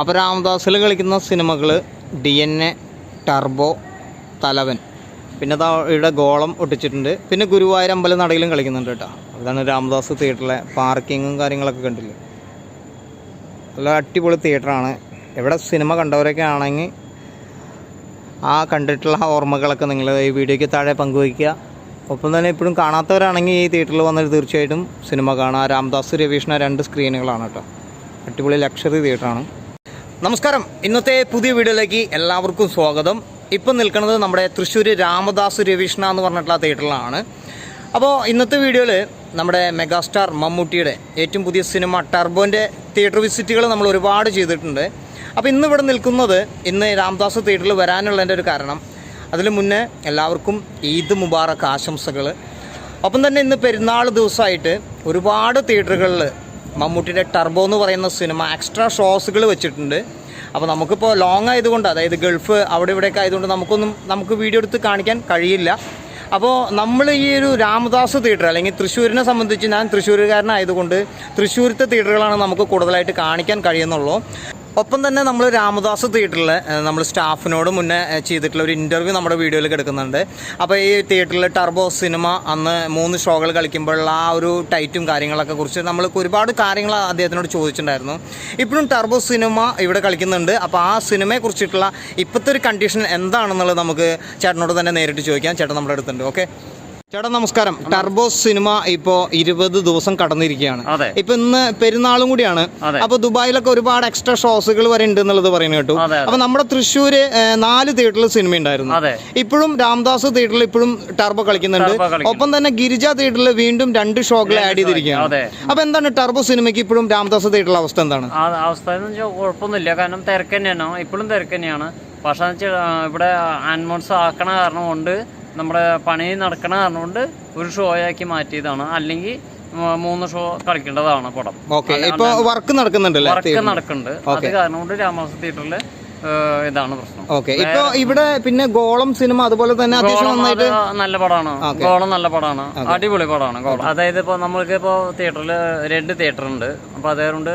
അപ്പോൾ രാമദാസിൽ കളിക്കുന്ന സിനിമകൾ ഡി എൻ എ ടർബോ തലവൻ. പിന്നെ ഇവിടെ ഗോളം ഒട്ടിച്ചിട്ടുണ്ട്. പിന്നെ ഗുരുവായൂർ അമ്പലം നടയിലും കളിക്കുന്നുണ്ട് കേട്ടോ. അതാണ് രാമദാസ് തിയേറ്ററിലെ പാർക്കിങ്ങും കാര്യങ്ങളൊക്കെ കണ്ടില്ലേ? നല്ല അടിപൊളി തിയേറ്ററാണ് എവിടെ സിനിമ കണ്ടവരൊക്കെ ആണെങ്കിൽ ആ കണ്ടിട്ടുള്ള ഓർമ്മകളൊക്കെ നിങ്ങൾ ഈ വീഡിയോയ്ക്ക് താഴെ പങ്കുവയ്ക്കുക. ഒപ്പം തന്നെ ഇപ്പോഴും കാണാത്തവരാണെങ്കിൽ ഈ തിയേറ്ററിൽ വന്നിട്ട് തീർച്ചയായിട്ടും സിനിമ കാണുക രാംദാസ് രവീഷ്ണ രണ്ട് സ്ക്രീനുകളാണ് കേട്ടോ. അടിപൊളി ലക്ഷറി തിയേറ്ററാണ് നമസ്കാരം. ഇന്നത്തെ പുതിയ വീഡിയോയിലേക്ക് എല്ലാവർക്കും സ്വാഗതം. ഇപ്പം നിൽക്കുന്നത് നമ്മുടെ തൃശ്ശൂർ രാമദാസ് രവീഷ്ണ എന്ന് പറഞ്ഞിട്ടുള്ള തിയേറ്ററിലാണ്. അപ്പോൾ ഇന്നത്തെ വീഡിയോയിൽ നമ്മുടെ മെഗാസ്റ്റാർ മമ്മൂട്ടിയുടെ ഏറ്റവും പുതിയ സിനിമ ടർബോന്റെ തിയേറ്റർ വിസിറ്റുകൾ നമ്മൾ ഒരുപാട് ചെയ്തിട്ടുണ്ട്. അപ്പോൾ ഇന്ന് ഇവിടെ നിൽക്കുന്നത് ഇന്ന് രാമദാസ് തിയേറ്ററിൽ വരാനുള്ളതിന്റെ ഒരു കാരണം അതിന് മുന്നേ എല്ലാവർക്കും ഈദ് മുബാറക് ആശംസകൾ ഒപ്പം തന്നെ ഇന്ന് പെരുന്നാൾ ദിവസമായിട്ട് ഒരുപാട് തിയേറ്ററുകളിൽ മമ്മൂട്ടിയുടെ ടർബോ എന്ന് പറയുന്ന സിനിമ എക്സ്ട്രാ ഷോസുകൾ വെച്ചിട്ടുണ്ട്. അപ്പോൾ നമുക്കിപ്പോൾ ലോങ് ആയതുകൊണ്ട് അതായത് ഗൾഫ് അവിടെ ഇവിടെയൊക്കെ ആയതുകൊണ്ട് നമുക്കൊന്നും നമുക്ക് വീഡിയോ എടുത്ത് കാണിക്കാൻ കഴിയില്ല. അപ്പോൾ നമ്മൾ ഈ ഒരു രാമദാസ് തിയേറ്റർ അല്ലെങ്കിൽ തൃശ്ശൂരിനെ സംബന്ധിച്ച് ഞാൻ തൃശ്ശൂരുകാരനായതുകൊണ്ട് തൃശ്ശൂരത്തെ തിയേറ്ററുകളാണ് നമുക്ക് കൂടുതലായിട്ട് കാണിക്കാൻ കഴിയുന്നുള്ളൂ. ഒപ്പം തന്നെ നമ്മൾ രാമദാസ് തിയേറ്ററിൽ നമ്മൾ സ്റ്റാഫിനോട് മുന്നേ ചെയ്തിട്ടുള്ള ഒരു ഇന്റർവ്യൂ നമ്മുടെ വീഡിയോയിൽ കിടക്കുന്നുണ്ട്. അപ്പോൾ ഈ തിയേറ്ററിൽ ടർബോ സിനിമ അന്ന് മൂന്ന് ഷോകൾ കളിക്കുമ്പോഴുള്ള ആ ഒരു ടൈറ്റും കാര്യങ്ങളൊക്കെ കുറിച്ച് നമ്മൾ ഒരുപാട് കാര്യങ്ങൾ അദ്ദേഹത്തിനോട് ചോദിച്ചിട്ടുണ്ടായിരുന്നു. ഇപ്പോഴും ടർബോ സിനിമ ഇവിടെ കളിക്കുന്നുണ്ട്. അപ്പോൾ ആ സിനിമയെ കുറിച്ചിട്ടുള്ള ഇപ്പോഴത്തെ ഒരു കണ്ടീഷൻ എന്താണെന്നുള്ളത് നമുക്ക് ചേട്ടനോട് തന്നെ നേരിട്ട് ചോദിക്കാം. ചേട്ടൻ നമ്മുടെ അടുത്തുണ്ട്. ഓക്കെ ചേട്ടാ നമസ്കാരം. ടർബോ സിനിമ ഇപ്പോ ഇരുപത് ദിവസം കടന്നിരിക്കുകയാണ്. ഇപ്പൊ ഇന്ന് പെരുന്നാളും കൂടിയാണ്. അപ്പൊ ദുബായിലൊക്കെ ഒരുപാട് എക്സ്ട്രാ ഷോസുകൾ വരെ ഉണ്ട് എന്നുള്ളത് പറയുന്നത് കേട്ടു. അപ്പൊ നമ്മുടെ തൃശ്ശൂര് നാല് തിയേറ്ററിൽ സിനിമ ഉണ്ടായിരുന്നു. ഇപ്പോഴും രാംദാസ് തിയേറ്ററിൽ ഇപ്പോഴും ടർബോ കളിക്കുന്നുണ്ട്. ഒപ്പം തന്നെ ഗിരിജ തിയേറ്ററിൽ വീണ്ടും രണ്ട് ഷോകൾ ആഡ് ചെയ്തിരിക്കുകയാണ്. അപ്പൊ എന്താണ് ടർബോ സിനിമയ്ക്ക് ഇപ്പോഴും രാംദാസ് തിയേറ്ററിലെ അവസ്ഥ എന്താണ്? അവസ്ഥ കുഴപ്പമൊന്നുമില്ല. കാരണം തിരക്ക് തന്നെയാണ്. ഇപ്പോഴും തിരക്ക് തന്നെയാണ്. പക്ഷേ ഇവിടെ അനൗൺസ് ആക്കണ കാരണം കൊണ്ട് നമ്മുടെ പണി നടക്കണ കാരണം കൊണ്ട് ഒരു ഷോ ആക്കി മാറ്റിയതാണ്. അല്ലെങ്കിൽ മൂന്ന് ഷോ കളിക്കേണ്ടതാണ് പടം. ഇപ്പൊ വർക്ക് നടക്കുന്നുണ്ട് വർക്ക് നടക്കുന്നുണ്ട്. അത് കാരണം കൊണ്ട് രാമദാസ് തിയേറ്ററിൽ ഇതാണ് പ്രശ്നം. ഓക്കെ ഇപ്പൊ ഇവിടെ പിന്നെ ഗോളം സിനിമ അതുപോലെ തന്നെ അത്യാവശ്യം നല്ല പടമാണ് ഗോളം നല്ല പടമാണ് അടിപൊളി പടമാണ് ഗോളം. അതായത് ഇപ്പൊ നമ്മൾക്ക് ഇപ്പോ തിയേറ്ററിൽ രണ്ട് തിയേറ്റർ ഉണ്ട്. അപ്പൊ അതുകൊണ്ട്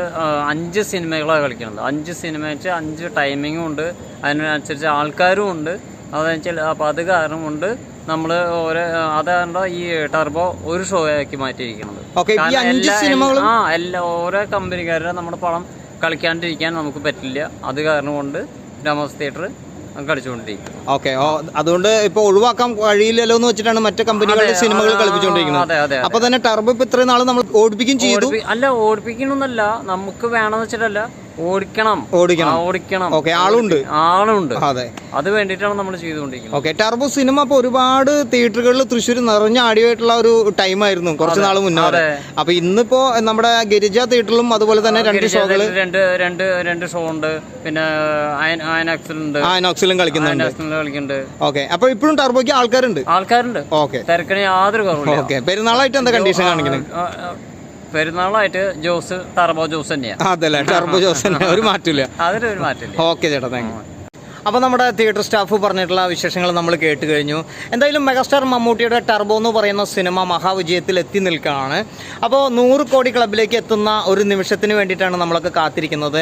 അഞ്ച് സിനിമകളാണ് കളിക്കുന്നത്. അഞ്ച് സിനിമ വെച്ച് അഞ്ച് ടൈമിങ്ങും ഉണ്ട്. അതിനനുസരിച്ച് ആൾക്കാരും ഉണ്ട്. അതെന്നുവെച്ചാൽ അപ്പോൾ അത് കാരണം കൊണ്ട് നമ്മൾ ഓരോ അതാണ് ഈ ടർബോ ഒരു ഷോ ആക്കി മാറ്റിയിരിക്കുന്നത് ആ എല്ലാ ഓരോ കമ്പനിക്കാരുടെ നമ്മുടെ പടം കളിക്കാണ്ടിരിക്കാൻ നമുക്ക് പറ്റില്ല. അത് കാരണം കൊണ്ട് രാമോസ് തിയേറ്റർ കളിച്ചുകൊണ്ടിരിക്കും ഓക്കെ അതുകൊണ്ട് ഇപ്പൊ ഒഴിവാക്കാൻ കഴിയില്ലല്ലോ എന്ന് വെച്ചിട്ടാണ് മറ്റു കമ്പനികളുടെ സിനിമകൾ കളിപ്പിച്ചുകൊണ്ടിരിക്കുന്നത്. അപ്പൊ തന്നെ ടർബോ ഇപ്പൊ ഇത്രയും നാൾ നമ്മൾ ഓടിപ്പിക്കും ചെയ്തു. അല്ല ഓടിപ്പിക്കണമെന്നല്ല നമുക്ക് വേണമെന്ന് വെച്ചിട്ടല്ല. ഓടിക്കണം. ഓടിക്കണം. ഓടിക്കണം. ഓക്കെ ആളുണ്ട്. ആളുണ്ട്. അതെ. അത് വേണ്ടിയിട്ടാണ് നമ്മൾ ചെയ്തുകൊണ്ടിരിക്കുന്നത്. ഓക്കെ ടർബോ സിനിമ ഇപ്പൊ ഒരുപാട് തിയേറ്ററുകളിൽ തൃശ്ശൂർ നിറഞ്ഞ ആടിയായിട്ടുള്ള ഒരു ടൈം ആയിരുന്നു കുറച്ച് നാൾ മുന്നേ. അപ്പൊ ഇന്നിപ്പോ നമ്മുടെ ഗിരിജ തിയേറ്ററിലും അതുപോലെ തന്നെ രണ്ട് ഷോകൾ രണ്ട് രണ്ട് രണ്ട് ഷോ ഉണ്ട് പിന്നെ അയനാക്സിൽ ഉണ്ട് ആനോക്സിലും കളിക്കുന്നുണ്ട്. ഓക്കെ അപ്പൊ ഇപ്പോഴും ടർബോയ്ക്ക് ആൾക്കാരുണ്ട്? ആൾക്കാരുണ്ട്. ഓക്കെ. തിരക്കിന് യാതൊരു കുറവില്ല ഓക്കെ പെരുന്നാളായിട്ട് എന്താ കണ്ടീഷൻ കാണിക്കുന്നത് പെരുന്നാളായിട്ട് ജോസ് ടർബോ ജോസ് തന്നെയാണ് അതല്ലേ. ടർബോ ജോസ് തന്നെ. ഒരു മാറ്റില്ല അതിലൊരു മാറ്റില്ല ഓക്കെ ചേട്ടാ താങ്ക് യു. അപ്പോൾ നമ്മുടെ തിയേറ്റർ സ്റ്റാഫ് പറഞ്ഞിട്ടുള്ള വിശേഷങ്ങൾ നമ്മൾ കേട്ട് കഴിഞ്ഞു എന്തായാലും മെഗാസ്റ്റാർ മമ്മൂട്ടിയുടെ ടർബോ എന്ന് പറയുന്ന സിനിമ മഹാവിജയത്തിൽ എത്തി നിൽക്കുകയാണ്. അപ്പോൾ നൂറ് കോടി ക്ലബിലേക്ക് എത്തുന്ന ഒരു നിമിഷത്തിന് വേണ്ടിയിട്ടാണ് നമ്മളൊക്കെ കാത്തിരിക്കുന്നത്.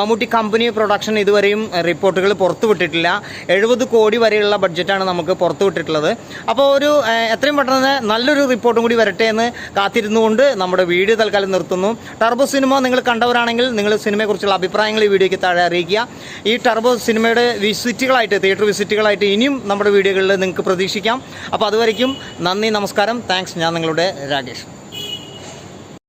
മമ്മൂട്ടി കമ്പനി പ്രൊഡക്ഷൻ ഇതുവരെയും റിപ്പോർട്ടുകൾ പുറത്തുവിട്ടിട്ടില്ല എഴുപത് കോടി വരെയുള്ള ബഡ്ജറ്റാണ് നമുക്ക് പുറത്തുവിട്ടിട്ടുള്ളത് അപ്പോൾ ഒരു എത്രയും പെട്ടെന്ന് നല്ലൊരു റിപ്പോർട്ടും കൂടി വരട്ടെ എന്ന് കാത്തിരുന്നുകൊണ്ട് നമ്മുടെ വീഡിയോ തൽക്കാലം നിർത്തുന്നു. ടർബോ സിനിമ നിങ്ങൾ കണ്ടവരാണെങ്കിൽ നിങ്ങൾ സിനിമയെക്കുറിച്ചുള്ള അഭിപ്രായങ്ങൾ ഈ വീഡിയോയ്ക്ക് താഴെ അറിയിക്കുക. ഈ ടർബോ സിനിമയുടെ വിസിറ്റുകളായിട്ട് തിയേറ്റർ വിസിറ്റുകളായിട്ട് ഇനിയും നമ്മുടെ വീഡിയോകളിൽ നിങ്ങൾക്ക് പ്രതീക്ഷിക്കാം. അപ്പോൾ അതുവരയ്ക്കും നന്ദി നമസ്കാരം. താങ്ക്സ്. ഞാൻ നിങ്ങളുടെ രാകേഷ്.